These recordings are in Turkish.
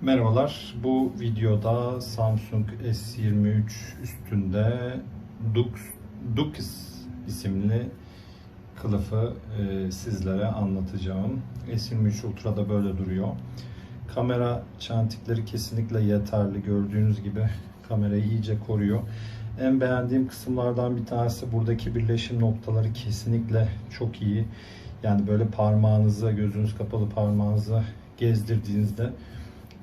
Merhabalar. Bu videoda Samsung S23 üstünde Dux, Dux isimli kılıfı e, sizlere anlatacağım. S23 Ultra'da böyle duruyor. Kamera çentikleri kesinlikle yeterli. Gördüğünüz gibi kamerayı iyice koruyor. En beğendiğim kısımlardan bir tanesi buradaki birleşim noktaları kesinlikle çok iyi. Yani böyle parmağınızı, gözünüz kapalı parmağınızı gezdirdiğinizde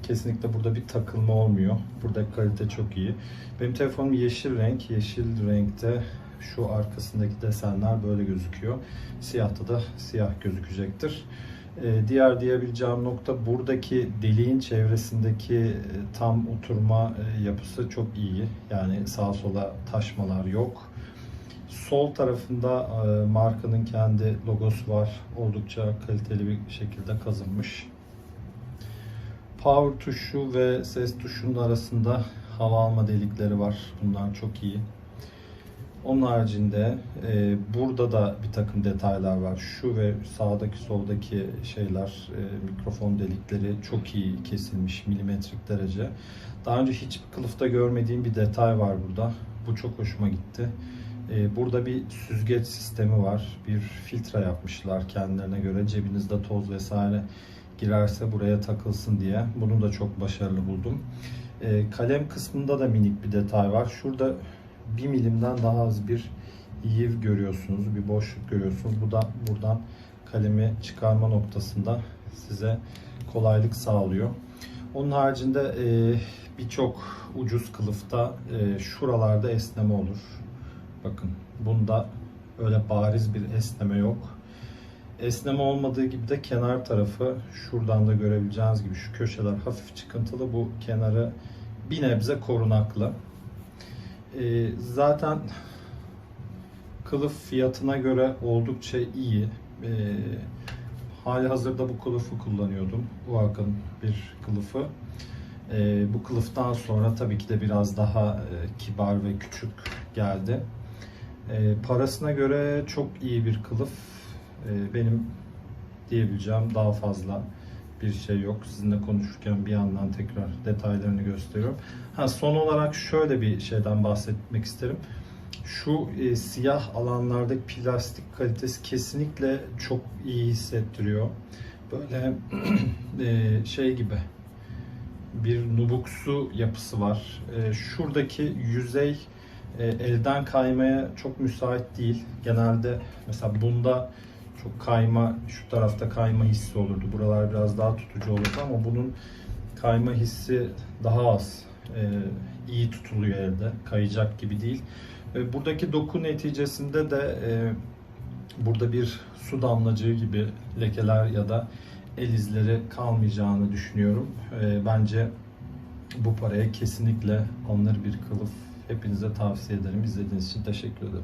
kesinlikle burada bir takılma olmuyor. Buradaki kalite çok iyi. Benim telefonum yeşil renk. Yeşil renkte şu arkasındaki desenler böyle gözüküyor. Siyahta da siyah gözükecektir. Ee, diğer diyebileceğim nokta buradaki deliğin çevresindeki e, tam oturma e, yapısı çok iyi. Yani sağa sola taşmalar yok. Sol tarafında e, markanın kendi logosu var. Oldukça kaliteli bir şekilde kazınmış. Power tuşu ve ses tuşunun arasında hava alma delikleri var. Bunlar çok iyi. Onun haricinde e, burada da bir takım detaylar var. Şu ve sağdaki soldaki şeyler, e, mikrofon delikleri çok iyi kesilmiş milimetrik derece. Daha önce hiçbir kılıfta görmediğim bir detay var burada. Bu çok hoşuma gitti. E, burada bir süzgeç sistemi var. Bir filtre yapmışlar kendilerine göre. Cebinizde toz vesaire girerse buraya takılsın diye. Bunu da çok başarılı buldum. E, kalem kısmında da minik bir detay var. Şurada bir milimden daha az bir yiv görüyorsunuz. Bir boşluk görüyorsunuz. Bu da buradan kalemi çıkarma noktasında size kolaylık sağlıyor. Onun haricinde e, birçok ucuz kılıfta e, şuralarda esneme olur. Bakın bunda öyle bariz bir esneme yok. Esneme olmadığı gibi de kenar tarafı şuradan da görebileceğiniz gibi şu köşeler hafif çıkıntılı. Bu kenarı bir nebze korunaklı. Ee, zaten kılıf fiyatına göre oldukça iyi. Ee, hali hazırda bu kılıfı kullanıyordum. Bu akın bir kılıfı. Ee, bu kılıftan sonra tabii ki de biraz daha e, kibar ve küçük geldi. Ee, parasına göre çok iyi bir kılıf. Ee, benim diyebileceğim daha fazla bir şey yok. Sizinle konuşurken bir yandan tekrar detaylarını gösteriyorum. Ha, son olarak şöyle bir şeyden bahsetmek isterim. Şu e, siyah alanlardaki plastik kalitesi kesinlikle çok iyi hissettiriyor. Böyle e, şey gibi bir nubuksu yapısı var. E, şuradaki yüzey e, elden kaymaya çok müsait değil. Genelde mesela bunda çok kayma, şu tarafta kayma hissi olurdu. Buralar biraz daha tutucu olurdu ama bunun kayma hissi daha az. Ee, iyi tutuluyor elde. Kayacak gibi değil. Ve buradaki doku neticesinde de e, burada bir su damlacığı gibi lekeler ya da el izleri kalmayacağını düşünüyorum. E, bence bu paraya kesinlikle alınır bir kılıf. Hepinize tavsiye ederim. İzlediğiniz için teşekkür ederim.